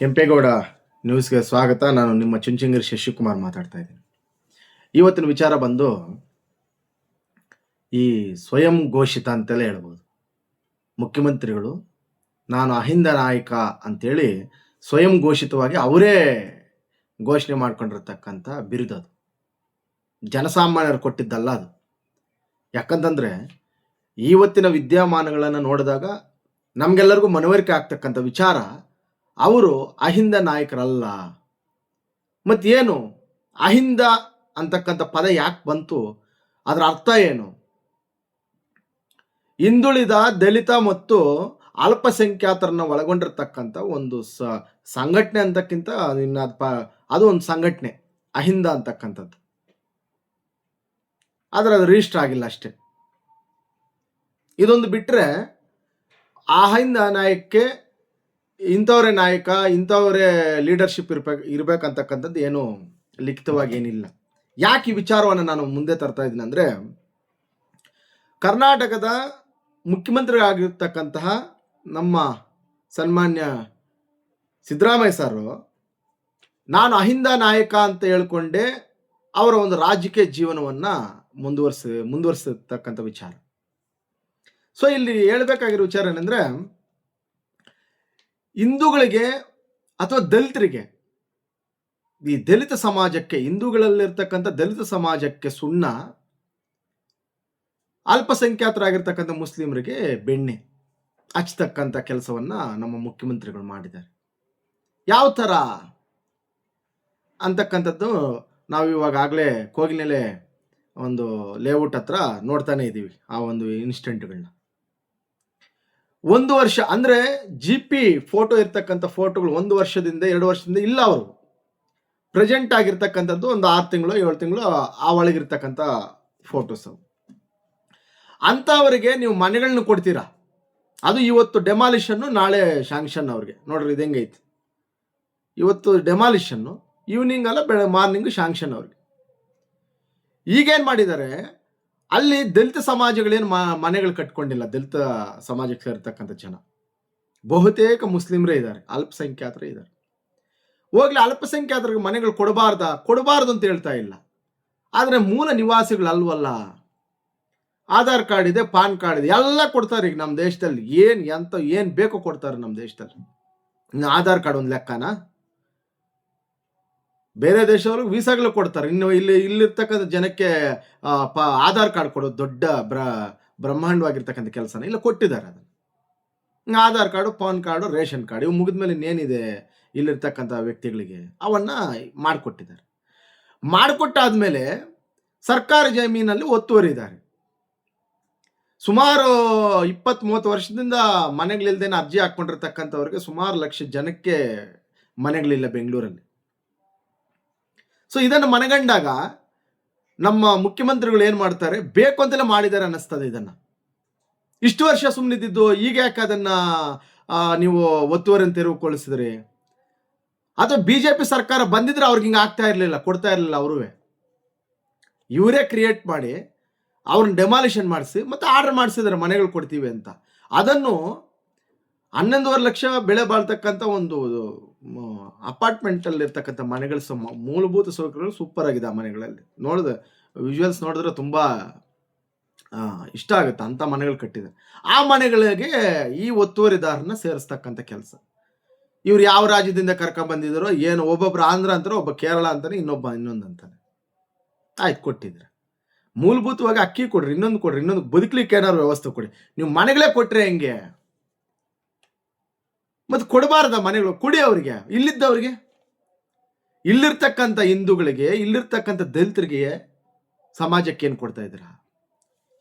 ಕೆಂಪೇಗೌಡ ನ್ಯೂಸ್ಗೆ ಸ್ವಾಗತ. ನಾನು ನಿಮ್ಮ ಚುಂಚಂಗಿರಿ ಶಶಿಕುಮಾರ್ ಮಾತಾಡ್ತಾ ಇದ್ದೀನಿ. ಇವತ್ತಿನ ವಿಚಾರ ಬಂದು ಈ ಸ್ವಯಂ ಘೋಷಿತ ಅಂತೆಲ್ಲ ಹೇಳ್ಬೋದು. ಮುಖ್ಯಮಂತ್ರಿಗಳು, ನಾನು ಅಹಿಂದ ನಾಯಕ ಅಂತೇಳಿ ಸ್ವಯಂ ಘೋಷಿತವಾಗಿ ಅವರೇ ಘೋಷಣೆ ಮಾಡ್ಕೊಂಡಿರ್ತಕ್ಕಂಥ ಬಿರುದದು ಜನಸಾಮಾನ್ಯರು ಕೊಟ್ಟಿದ್ದಲ್ಲ ಅದು. ಯಾಕಂತಂದರೆ ಇವತ್ತಿನ ವಿದ್ಯಮಾನಗಳನ್ನು ನೋಡಿದಾಗ ನಮಗೆಲ್ಲರಿಗೂ ಮನವರಿಕೆ ಆಗ್ತಕ್ಕಂಥ ವಿಚಾರ ಅವರು ಅಹಿಂದ ನಾಯಕರಲ್ಲ. ಮತ್ತೇನು? ಅಹಿಂದ ಅಂತಕ್ಕಂಥ ಪದ ಯಾಕೆ ಬಂತು? ಅದರ ಅರ್ಥ ಏನು? ಹಿಂದುಳಿದ ದಲಿತ ಮತ್ತು ಅಲ್ಪಸಂಖ್ಯಾತರನ್ನ ಒಳಗೊಂಡಿರ್ತಕ್ಕಂಥ ಒಂದು ಸ, ಸಂಘಟನೆ ಅಂತಕ್ಕಿಂತ ಇನ್ನು ಅದು ಪ, ಅದು ಒಂದು ಸಂಘಟನೆ, ಅಹಿಂದ ಅಂತಕ್ಕಂಥದ್ದು. ಆದರೆ ಅದು ರಿಜಿಸ್ಟರ್ ಆಗಿಲ್ಲ ಅಷ್ಟೇ. ಇದೊಂದು ಬಿಟ್ಟರೆ ಅಹಿಂದ ನಾಯಕಕ್ಕೆ ಇಂಥವರೇ ನಾಯಕ, ಇಂಥವರೇ ಲೀಡರ್ಶಿಪ್ ಇರ್ಬೇಕು ಇರಬೇಕಂತಕ್ಕಂಥದ್ದು ಏನು ಲಿಖಿತವಾಗಿ ಏನಿಲ್ಲ. ಯಾಕೆ ಈ ವಿಚಾರವನ್ನು ನಾನು ಮುಂದೆ ತರ್ತಾ ಇದ್ದೀನಿ ಅಂದರೆ, ಕರ್ನಾಟಕದ ಮುಖ್ಯಮಂತ್ರಿ ಆಗಿರ್ತಕ್ಕಂತಹ ನಮ್ಮ ಸನ್ಮಾನ್ಯ ಸಿದ್ದರಾಮಯ್ಯ ಸರ್, ನಾನು ಅಹಿಂದ ನಾಯಕ ಅಂತ ಹೇಳ್ಕೊಂಡೆ ಅವರ ಒಂದು ರಾಜಕೀಯ ಜೀವನವನ್ನು ಮುಂದುವರ್ಸ ಮುಂದುವರಿಸತಕ್ಕಂಥ ವಿಚಾರ. ಸೊ ಇಲ್ಲಿ ಹೇಳ್ಬೇಕಾಗಿರೋ ವಿಚಾರ ಏನಂದ್ರೆ ಹಿಂದೂಗಳಿಗೆ ಅಥವಾ ದಲಿತರಿಗೆ, ಈ ದಲಿತ ಸಮಾಜಕ್ಕೆ, ಹಿಂದೂಗಳಲ್ಲಿರ್ತಕ್ಕಂಥ ದಲಿತ ಸಮಾಜಕ್ಕೆ ಸುಣ್ಣ, ಅಲ್ಪಸಂಖ್ಯಾತರಾಗಿರ್ತಕ್ಕಂಥ ಮುಸ್ಲಿಮರಿಗೆ ಬೆಣ್ಣೆ ಹಚ್ಚತಕ್ಕಂಥ ಕೆಲಸವನ್ನ ನಮ್ಮ ಮುಖ್ಯಮಂತ್ರಿಗಳು ಮಾಡಿದ್ದಾರೆ. ಯಾವ ಥರ ಅಂತಕ್ಕಂಥದ್ದು ನಾವು ಇವಾಗಾಗಲೇ ಕೋಗಿಲೆಲೆ ಒಂದು ಲೇಔಟ್ ಹತ್ರ ನೋಡ್ತಾನೆ ಇದ್ದೀವಿ ಆ ಒಂದು ಇನ್ಸ್ಟೆಂಟ್ಗಳನ್ನ ಒಂದು ವರ್ಷ, ಅಂದ್ರೆ ಜಿ ಪಿ ಫೋಟೋ ಇರ್ತಕ್ಕಂಥ ಫೋಟೋಗಳು ಒಂದು ವರ್ಷದಿಂದ, ಎರಡು ವರ್ಷದಿಂದ ಇಲ್ಲ ಅವರು. ಪ್ರೆಸೆಂಟ್ ಆಗಿರ್ತಕ್ಕಂಥದ್ದು ಒಂದು ಆರು ತಿಂಗಳು, ಏಳು ತಿಂಗಳು ಆ ಒಳಗಿರ್ತಕ್ಕಂಥ ಫೋಟೋಸ್ ಅವು. ಅಂಥವರಿಗೆ ನೀವು ಮನೆಗಳನ್ನ ಕೊಡ್ತೀರಾ? ಅದು ಇವತ್ತು ಡೆಮಾಲಿಷನ್ನು ನಾಳೆ ಶಾಂಕ್ಷನ್ ಅವ್ರಿಗೆ. ನೋಡ್ರಿ ಇದು ಹೆಂಗೈತಿ. ಇವತ್ತು ಡೆಮಾಲಿಷನ್ನು ಈವ್ನಿಂಗ್ ಅಲ್ಲ, ಬೆಳ ಮಾರ್ನಿಂಗ್ ಶಾಂಕ್ಷನ್ ಅವ್ರಿಗೆ. ಈಗೇನು ಮಾಡಿದ್ದಾರೆ? ಅಲ್ಲಿ ದಲಿತ ಸಮಾಜಗಳೇನು ಮನೆಗಳು ಕಟ್ಕೊಂಡಿಲ್ಲ, ದಲಿತ ಸಮಾಜಕ್ಕೆ ಸೇರ್ತಕ್ಕಂಥ ಜನ. ಬಹುತೇಕ ಮುಸ್ಲಿಮರೇ ಇದ್ದಾರೆ, ಅಲ್ಪಸಂಖ್ಯಾತರೇ ಇದ್ದಾರೆ. ಹೋಗ್ಲಿ, ಅಲ್ಪಸಂಖ್ಯಾತರಿಗೆ ಮನೆಗಳು ಕೊಡಬಾರ್ದ? ಕೊಡಬಾರ್ದು ಅಂತ ಹೇಳ್ತಾ ಇಲ್ಲ. ಆದರೆ ಮೂಲ ನಿವಾಸಿಗಳು ಅಲ್ವಲ್ಲ ಆಧಾರ್ ಕಾರ್ಡ್ ಇದೆ, ಪಾನ್ ಕಾರ್ಡ್ ಇದೆ, ಎಲ್ಲ ಕೊಡ್ತಾರೆ ಈಗ ನಮ್ಮ ದೇಶದಲ್ಲಿ. ಏನು, ಎಂತ, ಏನು ಬೇಕೋ ಕೊಡ್ತಾರೆ ನಮ್ಮ ದೇಶದಲ್ಲಿ. ಆಧಾರ್ ಕಾರ್ಡ್ ಒಂದು ಲೆಕ್ಕನಾ? ಬೇರೆ ದೇಶವ್ರಿಗೆ ವೀಸಾಗಳು ಕೊಡ್ತಾರೆ. ಇನ್ನು ಇಲ್ಲಿ, ಇಲ್ಲಿರ್ತಕ್ಕಂಥ ಜನಕ್ಕೆ ಪ, ಆಧಾರ್ ಕಾರ್ಡ್ ಕೊಡೋದು ದೊಡ್ಡ ಬ್ರ, ಬ್ರಹ್ಮಾಂಡವಾಗಿರ್ತಕ್ಕಂಥ ಕೆಲಸನ. ಇಲ್ಲ, ಕೊಟ್ಟಿದ್ದಾರೆ ಅದನ್ನು. Aadhaar card, PAN card, ration card, ಇವು ಮುಗಿದ್ಮೇಲೆ ಇನ್ನೇನಿದೆ ಇಲ್ಲಿರ್ತಕ್ಕಂಥ ವ್ಯಕ್ತಿಗಳಿಗೆ? ಅವನ್ನ ಮಾಡಿಕೊಟ್ಟಿದ್ದಾರೆ. ಮಾಡಿಕೊಟ್ಟಾದ್ಮೇಲೆ ಸರ್ಕಾರಿ ಜಮೀನಲ್ಲಿ ಒತ್ತುವರಿದ್ದಾರೆ. ಸುಮಾರು ಇಪ್ಪತ್ತ್ ಮೂವತ್ತು ವರ್ಷದಿಂದ ಮನೆಗಳಿಲ್ದೇನೆ ಅರ್ಜಿ ಹಾಕ್ಕೊಂಡಿರ್ತಕ್ಕಂಥವ್ರಿಗೆ ಸುಮಾರು ಲಕ್ಷ ಜನಕ್ಕೆ ಮನೆಗಳಿಲ್ಲ ಬೆಂಗಳೂರಲ್ಲಿ. ಸೊ ಇದನ್ನು ಮನಗಂಡಾಗ ನಮ್ಮ ಮುಖ್ಯಮಂತ್ರಿಗಳು ಏನು ಮಾಡ್ತಾರೆ? ಬೇಕು ಅಂತೆಲ್ಲ ಮಾಡಿದ್ದಾರೆ ಅನ್ನಿಸ್ತದೆ ಇದನ್ನ. ಇಷ್ಟು ವರ್ಷ ಸುಮ್ಮನಿದ್ದು ಈಗ ಯಾಕೆ ಅದನ್ನ ನೀವು ಒತ್ತುವರಿ ತೆರವುಗೊಳಿಸಿದ್ರಿ ಅಥವಾ ಬಿ ಜೆ ಪಿ ಸರ್ಕಾರ ಬಂದಿದ್ರೆ ಅವ್ರಿಗೆ ಹಿಂಗೆ ಆಗ್ತಾ ಇರಲಿಲ್ಲ, ಕೊಡ್ತಾ ಇರಲಿಲ್ಲ ಅವರೂ ಇವರೇ ಕ್ರಿಯೇಟ್ ಮಾಡಿ, ಅವ್ರನ್ನ ಡೆಮಾಲಿಷನ್ ಮಾಡಿಸಿ, ಮತ್ತೆ ಆರ್ಡರ್ ಮಾಡಿಸಿದ್ದಾರೆ ಮನೆಗಳು ಕೊಡ್ತೀವಿ ಅಂತ. ಅದನ್ನು ಹನ್ನೊಂದುವರೆ ಲಕ್ಷ ಬೆಳೆ ಬಾಳ್ತಕ್ಕಂಥ ಒಂದು ಅಪಾರ್ಟ್ಮೆಂಟಲ್ಲಿ ಇರ್ತಕ್ಕಂಥ ಮನೆಗಳ ಸಮ, ಮೂಲಭೂತ ಸೌಕರ್ಯಗಳು ಸೂಪರ್ ಆಗಿದೆ ಆ ಮನೆಗಳಲ್ಲಿ. ನೋಡಿದ ವಿಜುವಲ್ಸ್ ನೋಡಿದ್ರೆ ತುಂಬ ಇಷ್ಟ ಆಗುತ್ತೆ. ಅಂಥ ಮನೆಗಳು ಕಟ್ಟಿದ್ದಾರೆ ಆ ಮನೆಗಳಿಗೆ ಈ ಒತ್ತುವರಿದಾರನ್ನ ಸೇರಿಸ್ತಕ್ಕಂಥ ಕೆಲಸ. ಇವ್ರು ಯಾವ ರಾಜ್ಯದಿಂದ ಕರ್ಕೊಂಡ್ ಬಂದಿದ್ದಾರೋ ಏನು, ಒಬ್ಬೊಬ್ರು ಆಂಧ್ರ ಅಂತಾರೆ, ಒಬ್ಬ ಕೇರಳ ಅಂತಾನೆ, ಇನ್ನೊಬ್ಬ ಇನ್ನೊಂದು ಅಂತಾನೆ. ಆಯ್ತು, ಕೊಟ್ಟಿದ್ರೆ. ಮೂಲಭೂತವಾಗಿ ಅಕ್ಕಿ ಕೊಡ್ರಿ, ಇನ್ನೊಂದು ಕೊಡ್ರಿ, ಇನ್ನೊಂದು ಬದುಕಲಿಕ್ಕೆ ಏನಾದ್ರು ವ್ಯವಸ್ಥೆ ಕೊಡಿ. ನೀವು ಮನೆಗಳೇ ಕೊಟ್ಟರೆ ಹೆಂಗೆ? ಮತ್ತೆ ಕೊಡಬಾರ್ದ ಮನೆಗಳು ಕೊಡಿ ಅವರಿಗೆ. ಇಲ್ಲಿದ್ದವರಿಗೆ. ಇಲ್ಲಿರ್ತಕ್ಕಂಥ ಹಿಂದೂಗಳಿಗೆ, ಇಲ್ಲಿರ್ತಕ್ಕಂಥ ದಲಿತರಿಗೆ ಸಮಾಜಕ್ಕೆ ಏನು ಕೊಡ್ತಾ ಇದ್ದೀರಾ?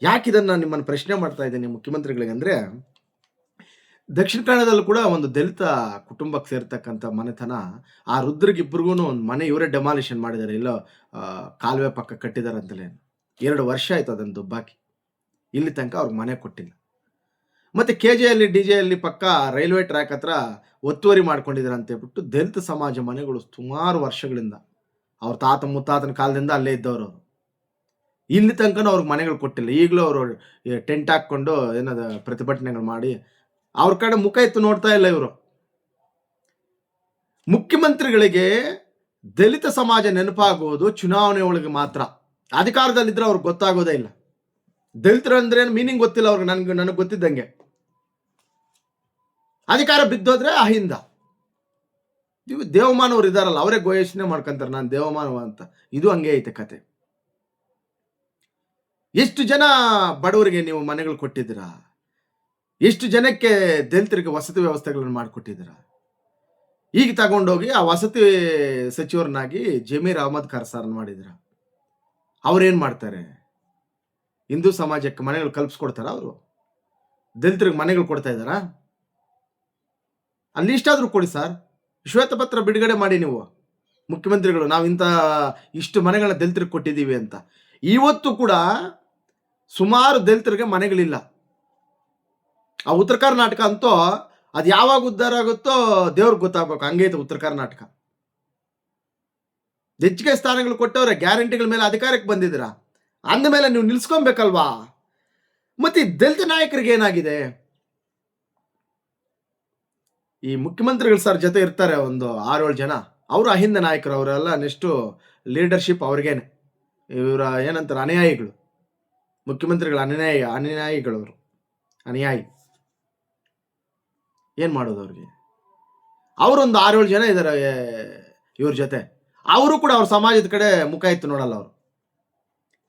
ಯಾಕೆ ಇದನ್ನು ನಿಮ್ಮನ್ನು ಪ್ರಶ್ನೆ ಮಾಡ್ತಾ ಇದ್ದೀನಿ ಮುಖ್ಯಮಂತ್ರಿಗಳಿಗೆ ಅಂದರೆ, ದಕ್ಷಿಣ ಕನ್ನಡದಲ್ಲೂ ಕೂಡ ಒಂದು ದಲಿತ ಕುಟುಂಬಕ್ಕೆ ಸೇರ್ತಕ್ಕಂಥ ಮನೆತನ, ಆ ರುದ್ರಿಗಿಬ್ಬರಿಗೂ ಒಂದು ಮನೆ ಇವರೇ ಡೆಮಾಲಿಷನ್ ಮಾಡಿದ್ದಾರೆ. ಇಲ್ಲೋ ಕಾಲುವೆ ಪಕ್ಕ ಕಟ್ಟಿದ್ದಾರೆ ಅಂತಲೇ. ಎರಡು ವರ್ಷ ಆಯ್ತು ಅದನ್ನು ದುಬ್ಬಾಕಿ. ಇಲ್ಲಿ ತನಕ ಅವ್ರಿಗೆ ಮನೆ ಕೊಟ್ಟಿಲ್ಲ. ಮತ್ತೆ ಕೆ ಜೆಯಲ್ಲಿ ಡಿ ಜೆಯಲ್ಲಿ ಪಕ್ಕ ರೈಲ್ವೆ ಟ್ರ್ಯಾಕ್ ಹತ್ರ ಒತ್ತುವರಿ ಮಾಡ್ಕೊಂಡಿದ್ದಾರೆ ಅಂತ ಹೇಳ್ಬಿಟ್ಟು ದಲಿತ ಸಮಾಜ ಮನೆಗಳು ಸುಮಾರು ವರ್ಷಗಳಿಂದ. ಅವ್ರ ತಾತ ಮುತ್ತಾತನ ಕಾಲದಿಂದ ಅಲ್ಲೇ ಇದ್ದವರು ಇಲ್ಲಿ ತನಕ ಅವ್ರಿಗೆ ಮನೆಗಳು ಕೊಟ್ಟಿಲ್ಲ. ಈಗಲೂ ಅವರು ಟೆಂಟ್ ಹಾಕ್ಕೊಂಡು ಏನದು ಪ್ರತಿಭಟನೆಗಳು ಮಾಡಿ ಅವ್ರ ಕಡೆ ಮುಖ ಎತ್ತು ನೋಡ್ತಾ ಇಲ್ಲ ಇವರು. ಮುಖ್ಯಮಂತ್ರಿಗಳಿಗೆ ದಲಿತ ಸಮಾಜ ನೆನಪಾಗುವುದು ಚುನಾವಣೆ ಒಳಗೆ ಮಾತ್ರ. ಅಧಿಕಾರದಲ್ಲಿದ್ದರೆ ಅವ್ರಿಗೆ ಗೊತ್ತಾಗೋದೇ ಇಲ್ಲ. ದಲಿತರು ಅಂದ್ರೆ ಮೀನಿಂಗ್ ಗೊತ್ತಿಲ್ಲ ಅವ್ರಿಗೆ. ನನ್ಗೆ, ನನಗೆ ಗೊತ್ತಿದ್ದಂಗೆ. ಅಧಿಕಾರ ಬಿದ್ದೋದ್ರೆ ಅಹಿಂದ. ಇವು ದೇವಮಾನವ್ರು ಇದಾರಲ್ಲ, ಅವರೇ ಘೋಷಣೆ ಮಾಡ್ಕೊಂತಾರೆ, ನಾನು ದೇವಮಾನವ ಅಂತ. ಇದು ಹಂಗೆ ಐತೆ ಕತೆ. ಎಷ್ಟು ಜನ ಬಡವರಿಗೆ ನೀವು ಮನೆಗಳು ಕೊಟ್ಟಿದ್ದೀರಾ? ಎಷ್ಟು ಜನಕ್ಕೆ ದಲಿತರಿಗೆ ವಸತಿ ವ್ಯವಸ್ಥೆಗಳನ್ನು ಮಾಡಿಕೊಟ್ಟಿದ್ದೀರಾ? ಈಗ ತಗೊಂಡೋಗಿ ಆ ವಸತಿ ಸಚಿವರನ್ನಾಗಿ ಜಮೀರ್ ಅಹಮದ್ ಖಾನ್ ಮಾಡಿದ್ರ ಅವ್ರೇನ್ ಮಾಡ್ತಾರೆ? ಹಿಂದೂ ಸಮಾಜಕ್ಕೆ ಮನೆಗಳು ಕಲ್ಪಿಸ್ಕೊಡ್ತಾರ ಅವರು? ದಲಿತರಿಗೆ ಮನೆಗಳು ಕೊಡ್ತಾ ಇದ್ದಾರಾ? ಅಲ್ಲಿ ಇಷ್ಟಾದರೂ ಕೊಡಿ ಸರ್. ಶ್ವೇತಪತ್ರ ಬಿಡುಗಡೆ ಮಾಡಿ ನೀವು. ಮುಖ್ಯಮಂತ್ರಿಗಳು, ನಾವು ಇಂಥ ಇಷ್ಟು ಮನೆಗಳನ್ನ ದಲಿತರಿಗೆ ಕೊಟ್ಟಿದ್ದೀವಿ ಅಂತ. ಇವತ್ತು ಕೂಡ ಸುಮಾರು ದಲಿತರಿಗೆ ಮನೆಗಳಿಲ್ಲ. ಆ ಉತ್ತರ ಕರ್ನಾಟಕ ಅಂತೂ ಅದು ಯಾವಾಗ ಉದ್ಧಾರ ಆಗುತ್ತೋ ದೇವ್ರಿಗೆ ಗೊತ್ತಾಗ್ಬೇಕು. ಹಂಗೈತೆ ಉತ್ತರ ಕರ್ನಾಟಕ. ಹೆಚ್ಚಿಗೆ ಸ್ಥಾನಗಳು ಕೊಟ್ಟವ್ರೆ, ಗ್ಯಾರಂಟಿಗಳ ಮೇಲೆ ಅಧಿಕಾರಕ್ಕೆ ಬಂದಿದ್ದೀರಾ? ಅಂದ ಮೇಲೆ ನೀವು ನಿಲ್ಸ್ಕೊಬೇಕಲ್ವಾ? ಮತ್ತೆ ದಲಿತ ನಾಯಕರಿಗೆ ಏನಾಗಿದೆ? ಈ ಮುಖ್ಯಮಂತ್ರಿಗಳು ಸರ್ ಜೊತೆ ಇರ್ತಾರೆ ಒಂದು ಆರೇಳು ಜನ, ಅವರು ಅಹಿಂದ ನಾಯಕರು, ಅವರೆಲ್ಲ ನೆಕ್ಸ್ಟು ಲೀಡರ್ಶಿಪ್ ಅವ್ರಿಗೇನೆ. ಇವರ ಏನಂತಾರೆ, ಅನುಯಾಯಿಗಳು. ಮುಖ್ಯಮಂತ್ರಿಗಳ ಅನುಯಾಯಿ, ಅನುಯಾಯಿಗಳವರು, ಅನುಯಾಯಿ. ಏನು ಮಾಡೋದು ಅವ್ರಿಗೆ? ಅವರೊಂದು ಆರೇಳು ಜನ ಇದ್ದಾರೆ ಇವ್ರ ಜೊತೆ. ಅವರು ಕೂಡ ಅವ್ರ ಸಮಾಜದ ಕಡೆ ಮುಖ ಇತ್ತು ನೋಡಲ್ಲ ಅವರು.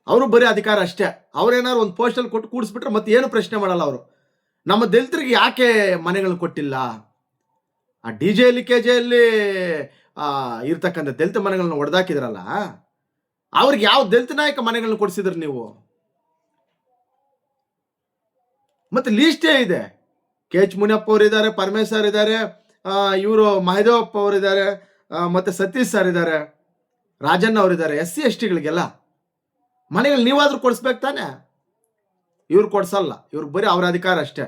ಅವರು ಬರೀ ಅಧಿಕಾರ ಅಷ್ಟೇ. ಅವ್ರೇನಾದ್ರು ಒಂದು ಪೋಸ್ಟಲ್ಲಿ ಕೊಟ್ಟು ಕೂಡಿಸ್ಬಿಟ್ರೆ ಮತ್ತೆ ಏನು ಪ್ರಶ್ನೆ ಮಾಡಲ್ಲ ಅವರು. ನಮ್ಮ ದಲಿತರಿಗೆ ಯಾಕೆ ಮನೆಗಳು ಕೊಟ್ಟಿಲ್ಲ? ಆ ಡಿ ಕೆ ಜೆಯಲ್ಲಿ ಇರ್ತಕ್ಕಂಥ ದಲಿತ ಮನೆಗಳನ್ನ ಒಡೆದಾಕಿದ್ರಲ್ಲ, ಅವ್ರಿಗೆ ಯಾವ ದಲಿತ ನಾಯಕ ಮನೆಗಳನ್ನ ಕೊಡಿಸಿದ್ರಿ ನೀವು? ಮತ್ತೆ ಲೀಸ್ಟೇ ಇದೆ. ಕೆ ಎಚ್ ಮುನಿಯಪ್ಪ ಅವರು ಇದ್ದಾರೆ ಪರಮೇಶ್ವರ್ ಇದ್ದಾರೆ ಇವರು ಮಹದೇವಪ್ಪ ಅವರು ಇದ್ದಾರೆ ಮತ್ತೆ ಸತೀಶ್ ಸರ್ ಇದ್ದಾರೆ ರಾಜಣ್ಣ ಅವರಿದ್ದಾರೆ ಎಸ್ ಸಿ ಎಸ್ ಟಿಗಳಿಗೆಲ್ಲ ಮನೆಗಳು ನೀವಾದ್ರೂ ಕೊಡಿಸ್ಬೇಕು ತಾನೆ? ಇವ್ರು ಕೊಡ್ಸಲ್ಲ ಇವ್ರಿಗೆ ಬರೀ ಅವರ ಅಧಿಕಾರ ಅಷ್ಟೇ.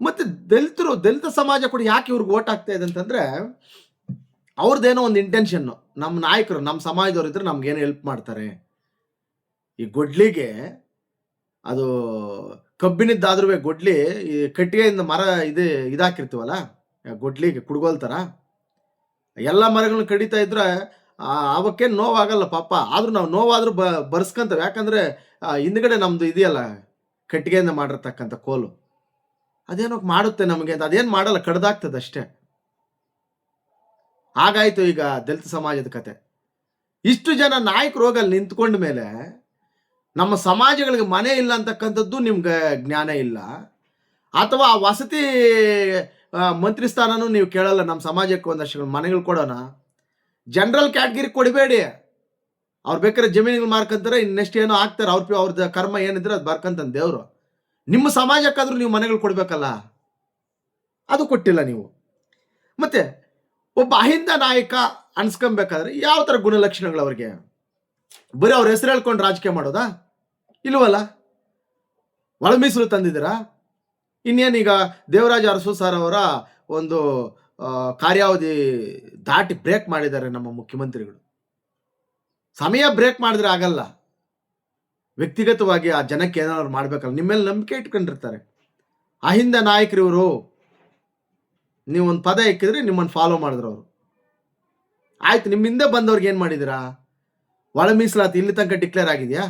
ಮತ್ತೆ ದಲಿತರು ದಲಿತ ಸಮಾಜ ಕೂಡ ಯಾಕೆ ಇವ್ರಿಗೆ ಓಟ್ ಆಗ್ತಾ ಇದೆ ಅಂತಂದ್ರೆ ಅವ್ರದ್ದೇನೋ ಒಂದು ಇಂಟೆನ್ಷನ್ ನಮ್ಮ ನಾಯಕರು ನಮ್ಮ ಸಮಾಜದವ್ರು ಇದ್ರೆ ನಮ್ಗೇನು ಹೆಲ್ಪ್ ಮಾಡ್ತಾರೆ? ಈ ಗೊಡ್ಲಿಗೆ ಅದು ಕಬ್ಬಿನಿದ್ದಾದ್ರೂ ಗೊಡ್ಲಿ ಈ ಕಟ್ಟಿಗೆಯಿಂದ ಮರ ಇದು ಇದಾಕಿರ್ತೀವಲ್ಲ ಗೊಡ್ಲಿಗೆ ಕುಡ್ಗೋಲ್ ಥರ ಎಲ್ಲ ಮರಗಳನ್ನ ಕಡಿತಾ ಇದ್ರೆ ಆ, ಅವಕ್ಕೇನು ನೋವಾಗಲ್ಲ ಪಾಪ. ಆದ್ರೂ ನಾವು ನೋವಾದ್ರೂ ಬ ಬರ್ಸ್ಕೊಂತೇವೆ. ಯಾಕಂದ್ರೆ ಆ, ಹಿಂದ್ಗಡೆ ನಮ್ದು ಇದೆಯಲ್ಲ ಕಟ್ಟಿಗೆಯಿಂದ ಮಾಡಿರ್ತಕ್ಕಂಥ ಕೋಲು. ಅದೇನೋ ಮಾಡುತ್ತೆ ನಮಗೆ ಅಂತ, ಅದೇನು ಮಾಡಲ್ಲ, ಕಡ್ದಾಗ್ತದೆ ಅಷ್ಟೇ. ಹಾಗಾಯ್ತು ಈಗ ದಲಿತ ಸಮಾಜದ ಕತೆ. ಇಷ್ಟು ಜನ ನಾಯಕರು ಹೋಗಿ ಅಲ್ಲಿ ನಿಂತ್ಕೊಂಡ ಮೇಲೆ ನಮ್ಮ ಸಮಾಜಗಳಿಗೆ ಮನೆ ಇಲ್ಲ ಅಂತಕ್ಕಂಥದ್ದು ನಿಮ್ಗೆ ಜ್ಞಾನ ಇಲ್ಲ. ಅಥವಾ ಆ ವಸತಿ ಮಂತ್ರಿ ಸ್ಥಾನನೂ ನೀವು ಕೇಳಲ್ಲ, ನಮ್ಮ ಸಮಾಜಕ್ಕೆ ಒಂದಷ್ಟು ಮನೆಗಳು ಕೊಡೋಣ. ಜನರಲ್ ಕ್ಯಾಟಗಿರಿ ಕೊಡಬೇಡಿ. ಅವ್ರು ಬೇಕಾದ್ರೆ ಜಮೀನುಗಳು ಮಾರ್ಕಂತಾರೆ, ಇನ್ನೆಷ್ಟು ಏನೋ ಹಾಕ್ತಾರೆ, ಅವ್ರ ಅವ್ರದ್ದು ಕರ್ಮ ಏನಿದ್ರೆ ಅದು ಬರ್ಕಂತಾನೆ ದೇವರು. ನಿಮ್ಮ ಸಮಾಜಕ್ಕಾದ್ರೂ ನೀವು ಮನೆಗಳು ಕೊಡ್ಬೇಕಲ್ಲ? ಅದು ಕೊಟ್ಟಿಲ್ಲ ನೀವು. ಮತ್ತೆ ಒಬ್ಬ ಅಹಿಂದ ನಾಯಕ ಅನ್ಸ್ಕೊಬೇಕಾದ್ರೆ ಯಾವ ಥರ ಗುಣಲಕ್ಷಣಗಳು ಅವ್ರಿಗೆ? ಬರೀ ಅವ್ರ ಹೆಸರು ಹೇಳ್ಕೊಂಡು ರಾಜಕೀಯ ಮಾಡೋದಾ? ಇಲ್ವಲ್ಲ? ಒಳ ಮೀಸಲು ತಂದಿದ್ದೀರಾ? ಇನ್ನೇನೀಗ ದೇವರಾಜ ಅರಸು ಸರ್ ಅವರ ಒಂದು ಕಾರ್ಯಾವಧಿ ದಾಟಿ ಬ್ರೇಕ್ ಮಾಡಿದ್ದಾರೆ ನಮ್ಮ ಮುಖ್ಯಮಂತ್ರಿಗಳು. ಸಮಯ ಬ್ರೇಕ್ ಮಾಡಿದ್ರೆ ಆಗಲ್ಲ. ವ್ಯಕ್ತಿಗತವಾಗಿ ಆ ಜನಕ್ಕೆ ಏನಾದ್ರು ಮಾಡ್ಬೇಕಲ್ಲ ನಿಮ್ಮೇಲೆ ನಂಬಿಕೆ ಇಟ್ಕೊಂಡಿರ್ತಾರೆ. ಅಹಿಂದ ನಾಯಕರು ಇವರು ನೀವು ಒಂದು ಪದ ಇಕ್ಕಿದ್ರೆ ನಿಮ್ಮನ್ನು ಫಾಲೋ ಮಾಡಿದ್ರು ಅವರು. ಆಯ್ತು, ನಿಮ್ಮ ಹಿಂದೆ ಬಂದವ್ರಿಗೆ ಏನು ಮಾಡಿದಿರಾ ಒಳ ಮೀಸಲಾತಿ ಇಲ್ಲಿ ತನಕ ಡಿಕ್ಲೇರ್ ಆಗಿದೆಯಾ?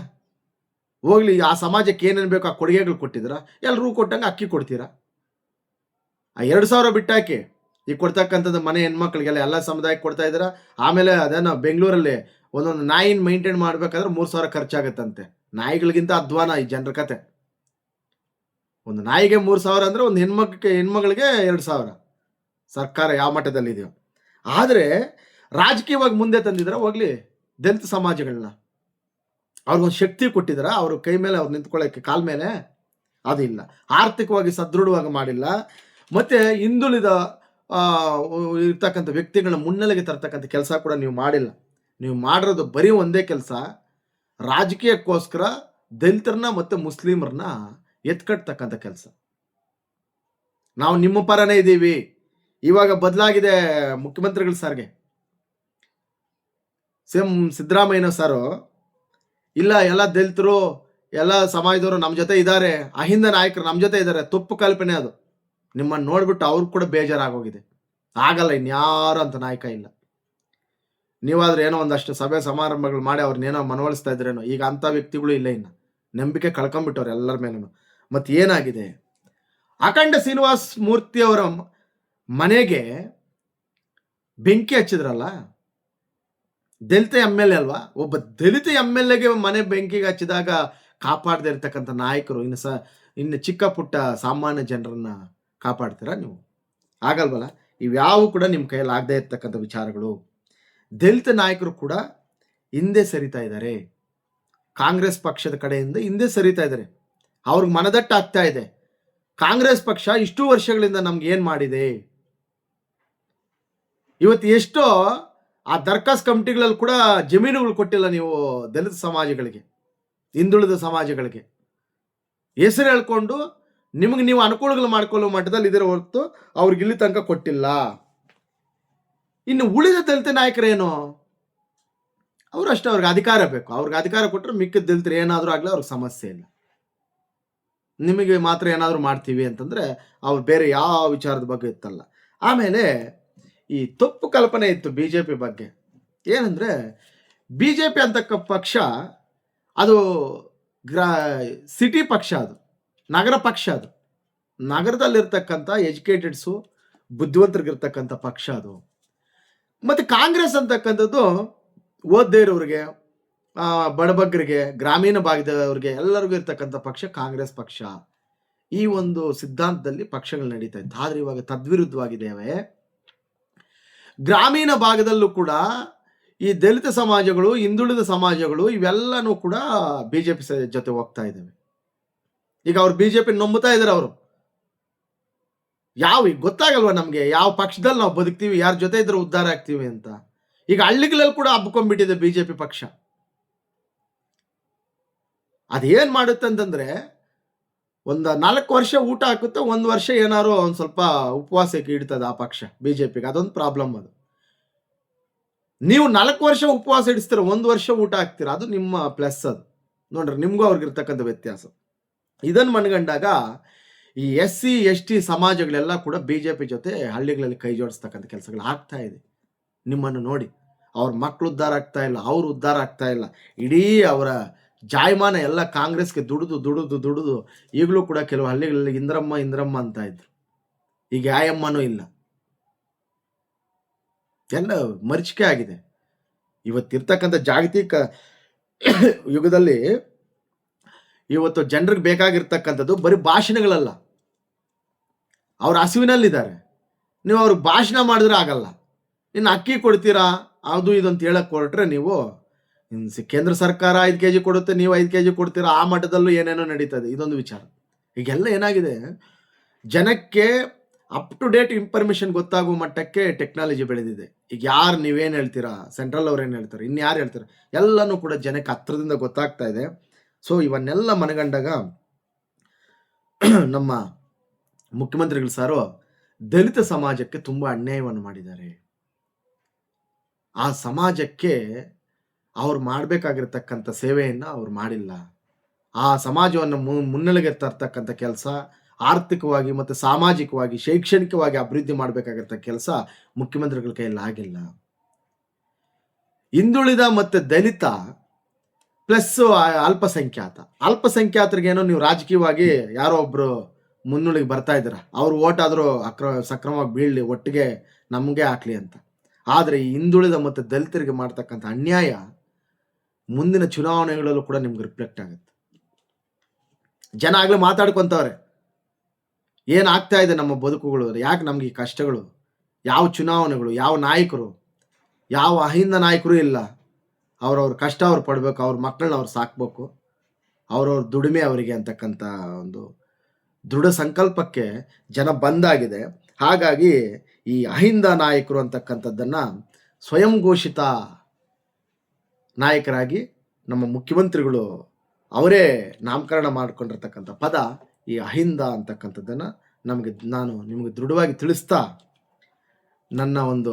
ಹೋಗ್ಲಿ, ಆ ಸಮಾಜಕ್ಕೆ ಏನೇನು ಬೇಕು ಆ ಕೊಡುಗೆಗಳು ಕೊಟ್ಟಿದ್ದೀರಾ? ಎಲ್ಲರೂ ಕೊಟ್ಟಂಗೆ ಅಕ್ಕಿ ಕೊಡ್ತೀರಾ? ಆ ಎರಡು ಸಾವಿರ ಬಿಟ್ಟಾಕಿ ಈಗ ಕೊಡ್ತಕ್ಕಂಥದ್ದು ಮನೆ ಹೆಣ್ಮಕ್ಳಿಗೆಲ್ಲ ಎಲ್ಲ ಸಮುದಾಯಕ್ಕೆ ಕೊಡ್ತಾ ಇದ್ದೀರಾ? ಆಮೇಲೆ ಅದೇನೋ ಬೆಂಗಳೂರಲ್ಲಿ ಒಂದೊಂದು ನಾಯಿನ ಮೈಂಟೈನ್ ಮಾಡ್ಬೇಕಾದ್ರೆ ಮೂರು ಸಾವಿರ ಖರ್ಚಾಗತ್ತಂತೆ. ನಾಯಿಗಳಿಗಿಂತ ಅಧ್ವಾನ ಈ ಜನರ ಕತೆ. ಒಂದು ನಾಯಿಗೆ ಮೂರು ಸಾವಿರ ಅಂದ್ರೆ ಒಂದು ಹೆಣ್ಮಕ್ಕೆ ಹೆಣ್ಮಗಳಿಗೆ ಎರಡು ಸಾವಿರ. ಸರ್ಕಾರ ಯಾವ ಮಟ್ಟದಲ್ಲಿ ಇದೆಯೋ. ಆದರೆ ರಾಜಕೀಯವಾಗಿ ಮುಂದೆ ತಂದಿದ್ರೆ ಹೋಗ್ಲಿ, ದಲಿತ ಸಮಾಜಗಳನ್ನ. ಅವ್ರಿಗೊಂದು ಶಕ್ತಿ ಕೊಟ್ಟಿದ್ರ, ಅವ್ರ ಕೈ ಮೇಲೆ ಅವ್ರು ನಿಂತ್ಕೊಳ್ಳೋಕೆ ಕಾಲ ಮೇಲೆ ಅದಿಲ್ಲ ಆರ್ಥಿಕವಾಗಿ ಸದೃಢವಾಗಿ ಮಾಡಿಲ್ಲ. ಮತ್ತೆ ಹಿಂದುಳಿದ ಇರ್ತಕ್ಕಂಥ ವ್ಯಕ್ತಿಗಳನ್ನ ಮುನ್ನೆಲೆಗೆ ತರ್ತಕ್ಕಂಥ ಕೆಲಸ ಕೂಡ ನೀವು ಮಾಡಿಲ್ಲ. ನೀವು ಮಾಡಿರೋದು ಬರೀ ಒಂದೇ ಕೆಲಸ, ರಾಜಕೀಯಕ್ಕೋಸ್ಕರ ದಲಿತರನ್ನ ಮತ್ತು ಮುಸ್ಲಿಮರನ್ನ ಎತ್ಕಟ್ತಕ್ಕಂಥ ಕೆಲಸ. ನಾವು ನಿಮ್ಮ ಪರನೇ ಇದ್ದೀವಿ ಇವಾಗ ಬದಲಾಗಿದೆ ಮುಖ್ಯಮಂತ್ರಿಗಳು ಸರ್ಗೆ. ಸೇಮ್ ಸಿದ್ದರಾಮಯ್ಯನ ಸರು, ಇಲ್ಲ, ಎಲ್ಲ ದಲಿತರು, ಎಲ್ಲ ಸಮಾಜದವರು ನಮ್ಮ ಜೊತೆ ಇದ್ದಾರೆ. ಅಹಿಂದ ನಾಯಕರು ನಮ್ಮ ಜೊತೆ ಇದ್ದಾರೆ. ತಪ್ಪು ಕಲ್ಪನೆ ಅದು. ನಿಮ್ಮನ್ನು ನೋಡ್ಬಿಟ್ಟು ಅವ್ರಿಗೆ ಕೂಡ ಬೇಜಾರಾಗೋಗಿದೆ. ಆಗಲ್ಲ, ಇನ್ಯಾರು ಅಂತ ನಾಯಕ ಇಲ್ಲ. ನೀವಾದ್ರೆ ಏನೋ ಒಂದಷ್ಟು ಸಭೆ ಸಮಾರಂಭಗಳು ಮಾಡಿ ಅವ್ರನ್ನೇನೋ ಮನವೊಲಿಸ್ತಾ ಇದ್ರೇನೋ, ಈಗ ಅಂಥ ವ್ಯಕ್ತಿಗಳು ಇಲ್ಲ ಇನ್ನು. ನಂಬಿಕೆ ಕಳ್ಕೊಂಡ್ಬಿಟ್ಟವ್ರು ಎಲ್ಲರ ಮೇಲೂ ಮತ್ತು ಏನಾಗಿದೆ? ಅಖಂಡ ಶ್ರೀನಿವಾಸ್ ಮೂರ್ತಿ ಅವರ ಮನೆಗೆ ಬೆಂಕಿ ಹಚ್ಚಿದ್ರಲ್ಲ? ದಲಿತ ಎಂ ಎಲ್ ಎ ಅಲ್ವಾ? ಒಬ್ಬ ದಲಿತ ಎಂ ಎಲ್ ಎಗೆ ಮನೆ ಬೆಂಕಿಗೆ ಹಚ್ಚಿದಾಗ ಕಾಪಾಡದೇ ಇರ್ತಕ್ಕಂಥ ನಾಯಕರು, ಇನ್ನು ಸ, ಇನ್ನು ಚಿಕ್ಕ ಪುಟ್ಟ ಸಾಮಾನ್ಯ ಜನರನ್ನ ಕಾಪಾಡ್ತೀರಾ ನೀವು? ಆಗಲ್ವಲ್ಲ? ಇವ್ಯಾವು ಕೂಡ ನಿಮ್ಮ ಕೈಯಲ್ಲಿ ಆಗದೇ ಇರ್ತಕ್ಕಂಥ ವಿಚಾರಗಳು. ದಲಿತ ನಾಯಕರು ಕೂಡ ಹಿಂದೆ ಸರಿತಾ ಇದ್ದಾರೆ. ಕಾಂಗ್ರೆಸ್ ಪಕ್ಷದ ಕಡೆಯಿಂದ ಹಿಂದೆ ಸರಿತಾ ಇದ್ದಾರೆ. ಅವ್ರಿಗೆ ಮನದಟ್ಟಾಗ್ತಾ ಇದೆ. ಕಾಂಗ್ರೆಸ್ ಪಕ್ಷ ಇಷ್ಟು ವರ್ಷಗಳಿಂದ ನಮ್ಗೆ ಏನು ಮಾಡಿದೆ? ಇವತ್ತು ಎಷ್ಟೋ ಆ ದರ್ಖಾಸ್ ಕಮಿಟಿಗಳಲ್ಲಿ ಕೂಡ ಜಮೀನುಗಳು ಕೊಟ್ಟಿಲ್ಲ ನೀವು ದಲಿತ ಸಮಾಜಗಳಿಗೆ, ಹಿಂದುಳಿದ ಸಮಾಜಗಳಿಗೆ. ಹೆಸರು ಹೇಳ್ಕೊಂಡು ನಿಮಗೆ ನೀವು ಅನುಕೂಲಗಳು ಮಾಡ್ಕೊಳ್ಳೋ ಮಟ್ಟದಲ್ಲಿ ಇದರ ಹೊರತು ಅವ್ರಿಗೆ ಇಲ್ಲಿ ತನಕ ಕೊಟ್ಟಿಲ್ಲ. ಇನ್ನು ಉಳಿದ ದಲಿತ ನಾಯಕರೇನು? ಅವರು ಅಷ್ಟೇ, ಅವ್ರಿಗೆ ಅಧಿಕಾರ ಬೇಕು. ಅವ್ರಿಗೆ ಅಧಿಕಾರ ಕೊಟ್ಟರೆ ಮಿಕ್ಕ ದಲಿತರು ಏನಾದರೂ ಆಗಲಿ ಅವ್ರಿಗೆ ಸಮಸ್ಯೆ ಇಲ್ಲ. ನಿಮಗೆ ಮಾತ್ರ ಏನಾದರೂ ಮಾಡ್ತೀವಿ ಅಂತಂದರೆ ಅವ್ರು ಬೇರೆ ಯಾವ ವಿಚಾರದ ಬಗ್ಗೆ ಇತ್ತಲ್ಲ. ಆಮೇಲೆ ಈ ತಪ್ಪು ಕಲ್ಪನೆ ಇತ್ತು ಬಿ ಜೆ ಪಿ ಬಗ್ಗೆ. ಏನಂದರೆ ಬಿ ಜೆ ಪಿ ಅಂತಕ್ಕ ಪಕ್ಷ ಅದು ಗ್ರಾ, ಸಿಟಿ ಪಕ್ಷ ಅದು, ನಗರ ಪಕ್ಷ ಅದು. ನಗರದಲ್ಲಿರ್ತಕ್ಕಂಥ ಎಜುಕೇಟೆಡ್ಸು, ಬುದ್ಧಿವಂತರಿಗಿರ್ತಕ್ಕಂಥ ಪಕ್ಷ ಅದು. ಮತ್ತು ಕಾಂಗ್ರೆಸ್ ಅಂತಕ್ಕಂಥದ್ದು ಓದ್ದೇ ಇರೋರಿಗೆ ಬಡಬಗ್ಗರಿಗೆ, ಗ್ರಾಮೀಣ ಭಾಗದವ್ರಿಗೆ ಎಲ್ಲರಿಗೂ ಇರ್ತಕ್ಕಂಥ ಪಕ್ಷ ಕಾಂಗ್ರೆಸ್ ಪಕ್ಷ. ಈ ಒಂದು ಸಿದ್ಧಾಂತದಲ್ಲಿ ಪಕ್ಷಗಳು ನಡೀತಾ ಇತ್ತು. ಆದರೆ ಇವಾಗ ತದ್ವಿರುದ್ಧವಾಗಿದ್ದೇವೆ. ಗ್ರಾಮೀಣ ಭಾಗದಲ್ಲೂ ಕೂಡ ಈ ದಲಿತ ಸಮಾಜಗಳು, ಹಿಂದುಳಿದ ಸಮಾಜಗಳು ಇವೆಲ್ಲನೂ ಕೂಡ ಬಿ ಜೆ ಪಿ ಜೊತೆ ಹೋಗ್ತಾ ಇದ್ದಾವೆ. ಈಗ ಅವ್ರು ಬಿ ಜೆ ಪಿ ನಂಬುತ್ತಾ ಇದ್ದಾರೆ ಅವರು. ಯಾವ ಈಗ ಗೊತ್ತಾಗಲ್ವ ನಮಗೆ? ಯಾವ ಪಕ್ಷದಲ್ಲಿ ನಾವು ಬದುಕ್ತೀವಿ? ಯಾರ ಜೊತೆ ಇದ್ರೆ ಉದ್ಧಾರ ಆಗ್ತೀವಿ ಅಂತ. ಈಗ ಹಳ್ಳಿಗಳಲ್ಲಿ ಕೂಡ ಹಬ್ಕೊಂಡ್ಬಿಟ್ಟಿದೆ ಬಿ ಜೆ ಪಿ ಪಕ್ಷ. ಅದೇನ್ ಮಾಡುತ್ತೆ ಅಂತಂದ್ರೆ, ಒಂದು ನಾಲ್ಕು ವರ್ಷ ಊಟ ಹಾಕುತ್ತೆ, ಒಂದು ವರ್ಷ ಏನಾರು ಒಂದು ಸ್ವಲ್ಪ ಉಪವಾಸಕ್ಕೆ ಇಡ್ತದೆ ಆ ಪಕ್ಷ ಬಿ ಜೆ ಪಿಗೆ ಅದೊಂದು ಪ್ರಾಬ್ಲಮ್ ಅದು. ನೀವು ನಾಲ್ಕು ವರ್ಷ ಉಪವಾಸ ಇಡಿಸ್ತೀರ, ಒಂದು ವರ್ಷ ಊಟ ಹಾಕ್ತೀರ, ಅದು ನಿಮ್ಮ ಪ್ಲಸ್ ಅದು. ನೋಡ್ರಿ, ನಿಮಗೂ ಅವ್ರಿಗಿರ್ತಕ್ಕಂಥ ವ್ಯತ್ಯಾಸ. ಇದನ್ನು ಮನಗಂಡಾಗ ಈ ಎಸ್ ಸಿ, ಎಸ್ ಟಿ ಸಮಾಜಗಳೆಲ್ಲ ಕೂಡ ಬಿ ಜೆ ಪಿ ಜೊತೆ ಹಳ್ಳಿಗಳಲ್ಲಿ ಕೈ ಜೋಡಿಸ್ತಕ್ಕಂಥ ಕೆಲಸಗಳು ಆಗ್ತಾ ಇದೆ. ನಿಮ್ಮನ್ನು ನೋಡಿ. ಅವ್ರ ಮಕ್ಕಳು ಉದ್ಧಾರ ಆಗ್ತಾ ಇಲ್ಲ, ಅವ್ರು ಉದ್ಧಾರ ಆಗ್ತಾ ಇಲ್ಲ. ಇಡೀ ಅವರ ಜಾಯಮಾನ ಎಲ್ಲ ಕಾಂಗ್ರೆಸ್ಗೆ ದುಡಿದು ದುಡಿದು ದುಡಿದು ಈಗಲೂ ಕೂಡ ಕೆಲವು ಹಳ್ಳಿಗಳಲ್ಲಿ ಇಂದ್ರಮ್ಮ ಇಂದ್ರಮ್ಮ ಅಂತ ಇದ್ರು. ಈಗ ಯಾಯಮ್ಮನೂ ಇಲ್ಲ. ಎಲ್ಲ ಮರ್ಚಿಕೆ ಆಗಿದೆ. ಇವತ್ತಿರ್ತಕ್ಕಂಥ ಜಾಗತಿಕ ಯುಗದಲ್ಲಿ ಇವತ್ತು ಜನರಿಗೆ ಬೇಕಾಗಿರ್ತಕ್ಕಂಥದ್ದು ಬರೀ ಭಾಷಣಗಳಲ್ಲ. ಅವ್ರ ಹಸಿವಿನಲ್ಲಿದ್ದಾರೆ. ನೀವು ಅವ್ರಿಗೆ ಭಾಷಣ ಮಾಡಿದ್ರೆ ಆಗಲ್ಲ. ಇನ್ನು ಅಕ್ಕಿ ಕೊಡ್ತೀರಾ? ಅದು ಇದು ಅಂತ ಹೇಳಕ್ ಹೊರಟ್ರೆ ನೀವು ಕೇಂದ್ರ ಸರ್ಕಾರ ಐದು ಕೆ ಜಿ ಕೊಡುತ್ತೆ, ನೀವು ಐದು ಕೆ ಜಿ ಕೊಡ್ತೀರಾ? ಆ ಮಟ್ಟದಲ್ಲೂ ಏನೇನೋ ನಡೀತದೆ. ಇದೊಂದು ವಿಚಾರ. ಈಗೆಲ್ಲ ಏನಾಗಿದೆ? ಜನಕ್ಕೆ ಅಪ್ ಟು ಡೇಟ್ ಇನ್ಫಾರ್ಮೇಶನ್ ಗೊತ್ತಾಗುವ ಮಟ್ಟಕ್ಕೆ ಟೆಕ್ನಾಲಜಿ ಬೆಳೆದಿದೆ. ಈಗ ಯಾರು ನೀವೇನು ಹೇಳ್ತೀರಾ? ಸೆಂಟ್ರಲ್ ಅವ್ರು ಏನು ಹೇಳ್ತಾರೆ? ಇನ್ನು ಯಾರು ಹೇಳ್ತಾರೆ? ಎಲ್ಲನೂ ಕೂಡ ಜನಕ್ಕೆ ಹತ್ರದಿಂದ ಗೊತ್ತಾಗ್ತಾ ಇದೆ. ಸೊ ಇವನ್ನೆಲ್ಲ ಮನಗಂಡಾಗ ನಮ್ಮ ಮುಖ್ಯಮಂತ್ರಿಗಳು ಸಾರು ದಲಿತ ಸಮಾಜಕ್ಕೆ ತುಂಬ ಅನ್ಯಾಯವನ್ನು ಮಾಡಿದ್ದಾರೆ. ಆ ಸಮಾಜಕ್ಕೆ ಅವ್ರು ಮಾಡಬೇಕಾಗಿರ್ತಕ್ಕಂಥ ಸೇವೆಯನ್ನು ಅವ್ರು ಮಾಡಿಲ್ಲ. ಆ ಸಮಾಜವನ್ನು ಮುನ್ನೆಲೆಗೆ ತರ್ತಕ್ಕಂಥ ಕೆಲಸ, ಆರ್ಥಿಕವಾಗಿ ಮತ್ತು ಸಾಮಾಜಿಕವಾಗಿ, ಶೈಕ್ಷಣಿಕವಾಗಿ ಅಭಿವೃದ್ಧಿ ಮಾಡಬೇಕಾಗಿರ್ತ ಕೆಲಸ ಮುಖ್ಯಮಂತ್ರಿಗಳ ಕೈಯಲ್ಲಿ ಆಗಿಲ್ಲ. ಹಿಂದುಳಿದ ಮತ್ತು ದಲಿತ ಪ್ಲಸ್ ಅಲ್ಪಸಂಖ್ಯಾತ. ಅಲ್ಪಸಂಖ್ಯಾತರಿಗೇನೋ ನೀವು ರಾಜಕೀಯವಾಗಿ ಯಾರೋ ಒಬ್ರು ಮುನ್ನುಳಿಗೆ ಬರ್ತಾ ಇದ್ದಾರೆ? ಅವ್ರು ಓಟ್ ಆದರೂ ಅಕ್ರ, ಸಕ್ರಮವಾಗಿ ಬೀಳಲಿ, ಒಟ್ಟಿಗೆ ನಮಗೆ ಹಾಕ್ಲಿ ಅಂತ. ಆದರೆ ಈ ಹಿಂದುಳಿದ ಮತ್ತು ದಲಿತರಿಗೆ ಮಾಡ್ತಕ್ಕಂಥ ಅನ್ಯಾಯ ಮುಂದಿನ ಚುನಾವಣೆಗಳಲ್ಲೂ ಕೂಡ ನಿಮ್ಗೆ ರಿಫ್ಲೆಕ್ಟ್ ಆಗುತ್ತೆ. ಜನ ಆಗಲೇ ಮಾತಾಡ್ಕೊತವ್ರೆ. ಏನಾಗ್ತಾ ಇದೆ ನಮ್ಮ ಬದುಕುಗಳು? ಯಾಕೆ ನಮ್ಗೆ ಈ ಕಷ್ಟಗಳು? ಯಾವ ಚುನಾವಣೆಗಳು? ಯಾವ ನಾಯಕರು? ಯಾವ ಅಹಿಂದ ನಾಯಕರು ಇಲ್ಲ. ಅವ್ರವ್ರ ಕಷ್ಟ ಅವ್ರು ಪಡ್ಬೇಕು, ಅವ್ರ ಮಕ್ಕಳನ್ನ ಅವ್ರು ಸಾಕ್ಬೇಕು ಅವ್ರವ್ರ ದುಡಿಮೆ ಅವರಿಗೆ ಅಂತಕ್ಕಂಥ ಒಂದು ದೃಢ ಸಂಕಲ್ಪಕ್ಕೆ ಜನ ಬಂದಾಗಿದೆ. ಹಾಗಾಗಿ ಈ ಅಹಿಂದ ನಾಯಕರು ಅಂತಕ್ಕಂಥದ್ದನ್ನು ಸ್ವಯಂ ಘೋಷಿತ ನಾಯಕರಾಗಿ ನಮ್ಮ ಮುಖ್ಯಮಂತ್ರಿಗಳು ಅವರೇ ನಾಮಕರಣ ಮಾಡಿಕೊಂಡಿರ್ತಕ್ಕಂಥ ಪದ ಈ ಅಹಿಂದ ಅಂತಕ್ಕಂಥದ್ದನ್ನು ನಮಗೆ, ನಾನು ನಿಮಗೆ ದೃಢವಾಗಿ ತಿಳಿಸ್ತಾ ನನ್ನ ಒಂದು